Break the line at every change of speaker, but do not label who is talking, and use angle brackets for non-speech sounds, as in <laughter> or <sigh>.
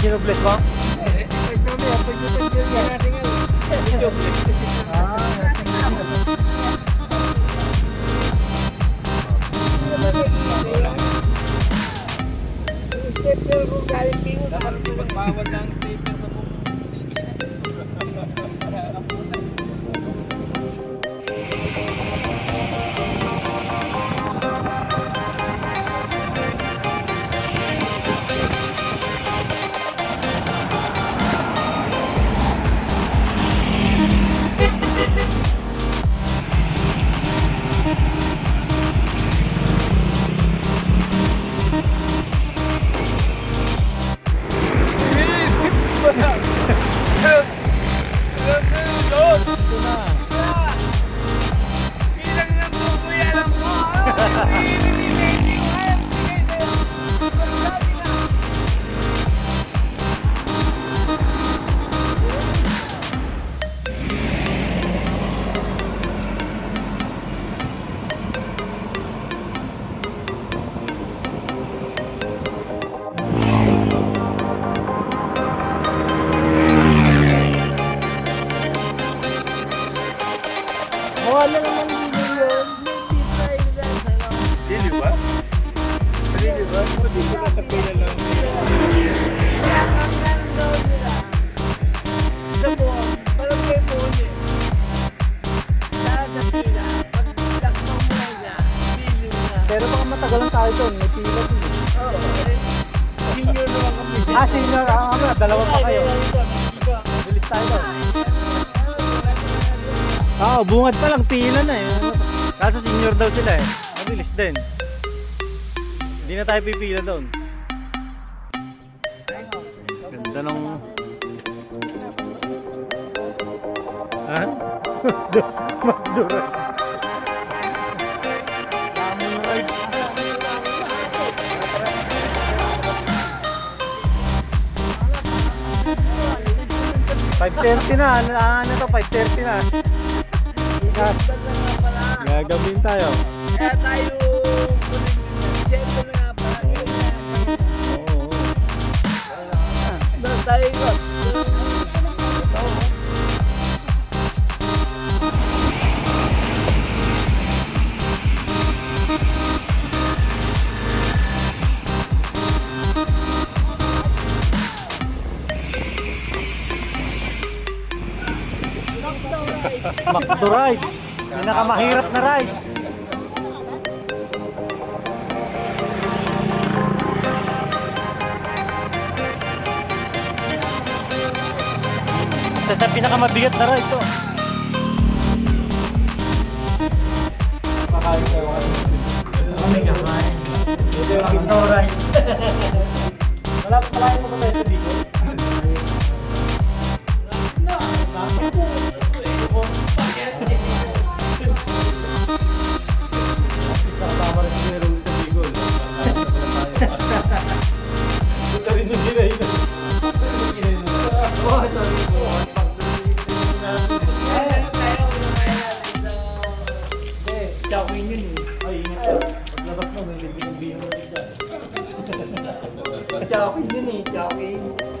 Sinobles mo?
Dapat ipagbawal ng stapler sa
Wala naman dito yun.
Dili ba? Dili ba? Dili ba sa pila lang?
Pero baka matagal lang tayo doon. May pila din. eh.
Senior naman kami.
Ah, senior. Ah, ano, dalawa pa kayo. Bilis tayo doon. Ah, bungad pa lang. Pila na eh. Kaso senior daw sila eh. Mabilis din. Hindi na tayo pipila doon. Ganda nung... Ha? <laughs> Ride. Five thirty na, ano, ano to, 5.30 na. Gagawin tayo.
Kaya tayo Siyempre na nga pala.
Oo, oo.
Doon tayo yun.
Macdo ride. Pinakamahirap na ride. Isa sa pinakamabigat na ride to. Kakain kayo. Kami kakain. Ito yung ride. <laughs> Wala pa pala mo ba Punta rin yung sila ito. Oh, ito. Chowin yun eh. Ay, ingat ka. Paglabas mo, may libig ng dyan.
Chowin yun eh, chowin.